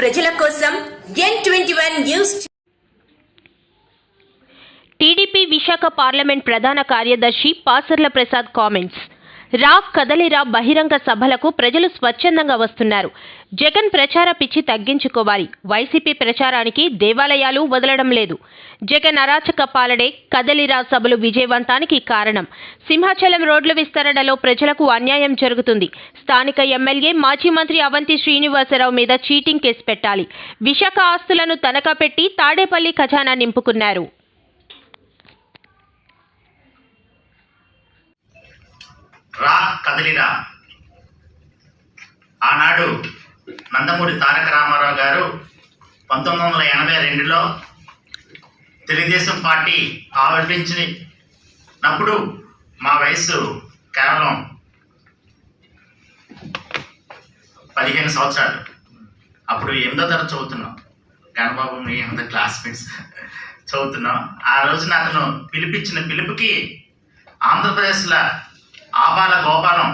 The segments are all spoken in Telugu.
ప్రజల కోసం N twenty one news TDP Visakha parliament ప్రధాన కార్యదర్శి పాసర్ల ప్రసాద్ కామెంట్స్. రా కదలిరా బహిరంగ సభలకు ప్రజలు స్వచ్ఛందంగా వస్తున్నారు. జగన్ ప్రచార పిచ్చి తగ్గించుకోవాలి. వైసీపీ ప్రచారానికి దేవాలయాలు వదలడం లేదు. జగన్ అరాచక పాలడే కదలిరా సభలు విజయవంతానికి కారణం. సింహాచలం రోడ్ల విస్తరణలో ప్రజలకు అన్యాయం జరుగుతుంది. స్థానిక ఎమ్మెల్యే మాజీ మంత్రి అవంతి శ్రీనివాసరావు మీద చీటింగ్ కేసు పెట్టాలి. విశాఖ ఆస్తులను తనఖా పెట్టి తాడేపల్లి ఖజానా నింపుకున్నారు. రా కదలిరా. ఆనాడు నందమూరి తారక రామారావు గారు పంతొమ్మిది వందల ఎనభై రెండులో తెలుగుదేశం పార్టీ ఆవిర్భించినప్పుడు మా వయస్సు కేవలం పదిహేను సంవత్సరాలు. అప్పుడు ఎనిమిదో తరగతి చదువుతున్నాం. గణబాబు మీ అందరు క్లాస్మేట్స్ చదువుతున్నాం. ఆ రోజున అతను పిలిపించిన పిలుపుకి ఆంధ్రప్రదేశ్లో ఆబాల గోపాలం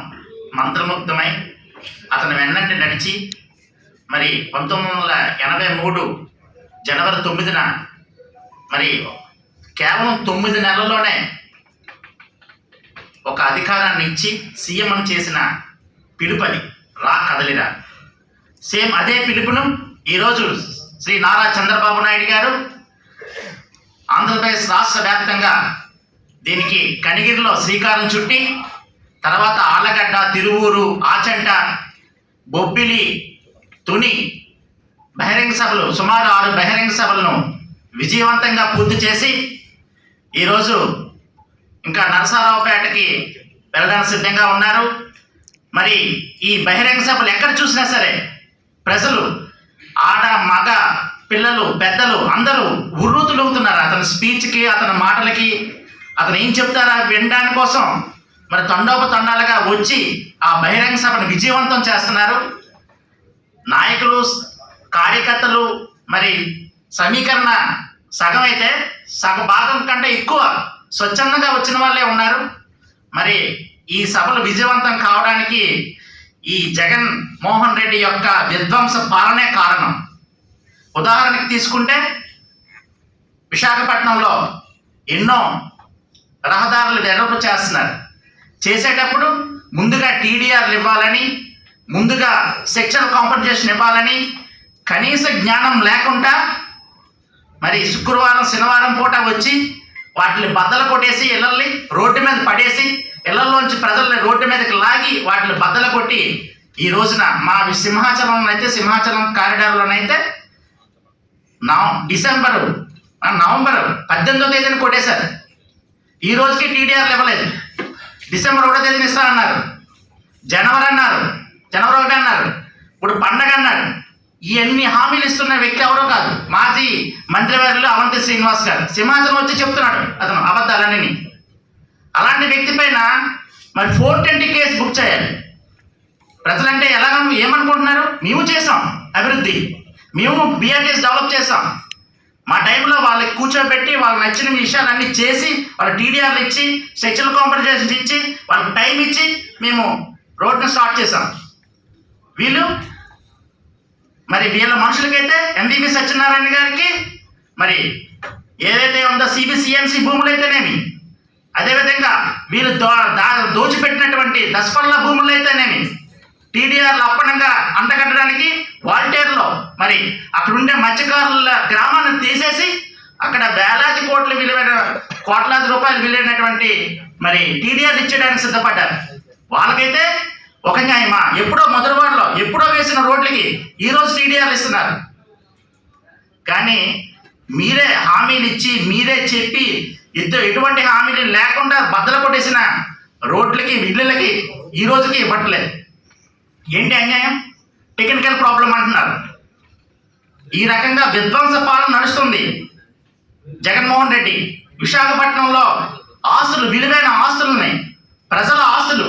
మంత్రముగ్ధమై అతను వెన్నంటి నడిచి మరి పంతొమ్మిది వందల ఎనభై మూడు జనవరి తొమ్మిదిన మరి కేవలం తొమ్మిది నెలల్లోనే ఒక అధికారాన్ని ఇచ్చి సీఎం చేసిన పిలుపది రా కదలిరా. సేమ్ అదే పిలుపును ఈరోజు శ్రీ నారా చంద్రబాబు నాయుడు గారు ఆంధ్రప్రదేశ్ రాష్ట్ర వ్యాప్తంగా దీనికి కనిగిరిలో శ్రీకారం చుట్టి తర్వాత ఆళ్ళగడ్డ తిరువూరు ఆచంట బొబ్బిలి తుని బహిరంగ సభలు సుమారు ఆరు బహిరంగ సభలను విజయవంతంగా పూర్తి చేసి ఈరోజు ఇంకా నరసారావుపేటకి వెళ్ళడానికి సిద్ధంగా ఉన్నారు. మరి ఈ బహిరంగ సభలు ఎక్కడ చూసినా సరే ప్రజలు ఆడ మగ పిల్లలు పెద్దలు అందరూ ఉర్రూతులవుతున్నారు. అతని స్పీచ్కి అతని మాటలకి అతను ఏం చెప్తారా వినడానికోసం మరి తండోపతండాలుగా వచ్చి ఆ బహిరంగ సభను విజయవంతం చేస్తున్నారు. నాయకులు కార్యకర్తలు మరి సమీకరణ సగం అయితే సగ భాగం కంటే ఎక్కువ స్వచ్ఛందంగా వచ్చిన వాళ్ళే ఉన్నారు. మరి ఈ సభలు విజయవంతం కావడానికి ఈ జగన్ మోహన్ రెడ్డి యొక్క విధ్వంస పాలనే కారణం. ఉదాహరణకి తీసుకుంటే విశాఖపట్నంలో ఎన్నో రహదారులు డెవలప్ చేస్తున్నారు. చేసేటప్పుడు ముందుగా టీడీఆర్లు ఇవ్వాలని ముందుగా సెక్షువల్ కాంపన్సేషన్ ఇవ్వాలని కనీస జ్ఞానం లేకుండా మరి శుక్రవారం శనివారం పూట వచ్చి వాటిని బద్దలు కొట్టేసి ఇళ్ళల్ని రోడ్డు మీద పడేసి ఇళ్ళలోంచి ప్రజల్ని రోడ్డు మీదకి లాగి వాటిని బద్దలు కొట్టి ఈ రోజున మా సింహాచలంలో అయితే సింహాచలం కారిడార్లోనైతే నవ డిసెంబరు నవంబర్ పద్దెనిమిదో తేదీన కొట్టేశారు. ఈ రోజుకి టీడీఆర్లు ఇవ్వలేదు. డిసెంబర్ ఒకటో ఇస్తా ఇస్తానన్నారు జనవరి అన్నారు. జనవరి ఒకటి అన్నారు. ఇప్పుడు పండగ అన్నారు. ఇవన్నీ హామీలు ఇస్తున్న వ్యక్తి ఎవరో కాదు. మాజీ మంత్రివర్యులు అవంతి శ్రీనివాస్ గారు. సింహాచలం వచ్చి చెప్తున్నాడు అతను అబద్ధాలన్నీ. అలాంటి వ్యక్తి పైన మరి ఫోర్ ట్వంటీ కేసు బుక్ చేయాలి. ప్రజలంటే ఎలాగ ఏమనుకుంటున్నారు? మేము చేసాం అభివృద్ధి. మేము బీఆర్టీఎస్ డెవలప్ చేసాం మా టైంలో వాళ్ళకి కూర్చోబెట్టి వాళ్ళకి నచ్చిన విషయాలన్నీ చేసి వాళ్ళ టీడీఆర్లు ఇచ్చి సెక్షువల్ కాంపన్సేషన్ ఇచ్చి వాళ్ళకి టైం ఇచ్చి మేము రోడ్ను స్టార్ట్ చేశాం. వీళ్ళు మరి వీళ్ళ మనుషులకైతే ఎంబీబీ సత్యనారాయణ గారికి మరి ఏదైతే ఉందో సిబిసిఎంసి భూములు అయితేనేమి అదేవిధంగా వీళ్ళు దో దా దోచిపెట్టినటువంటి దశపల్ల భూములు అయితేనేమి టీడీఆర్లు అప్పనంగా అంటగట్టడానికి వాల్టేర్లో. మరి అక్కడ ఉండే మత్స్యకారుల గ్రామాన్ని తీసేసి అక్కడ వేలాది కోట్ల విలువైన కోట్లాది రూపాయలు విలువైనటువంటి మరి టీడీఆర్ ఇచ్చేయడానికి సిద్ధపడ్డారు. వాళ్ళకైతే ఒక న్యాయమా? ఎప్పుడో మొదటివాడలో ఎప్పుడో వేసిన రోడ్లకి ఈరోజు టీడీఆర్లు ఇస్తున్నారు. కానీ మీరే హామీలు ఇచ్చి మీరే చెప్పి ఇద్దరు ఎటువంటి హామీలు లేకుండా బద్దలు కొట్టేసిన రోడ్లకి ఇళ్ళకి ఈ రోజుకి ఇవ్వట్లేదు. ఏంటి అన్యాయం? టెక్నికల్ ప్రాబ్లం అంటున్నారు. ఈ రకంగా విధ్వంస పాలన నడుస్తుంది. జగన్మోహన్ రెడ్డి విశాఖపట్నంలో ఆస్తులు విలువైన ఆస్తులని ప్రజల ఆస్తులు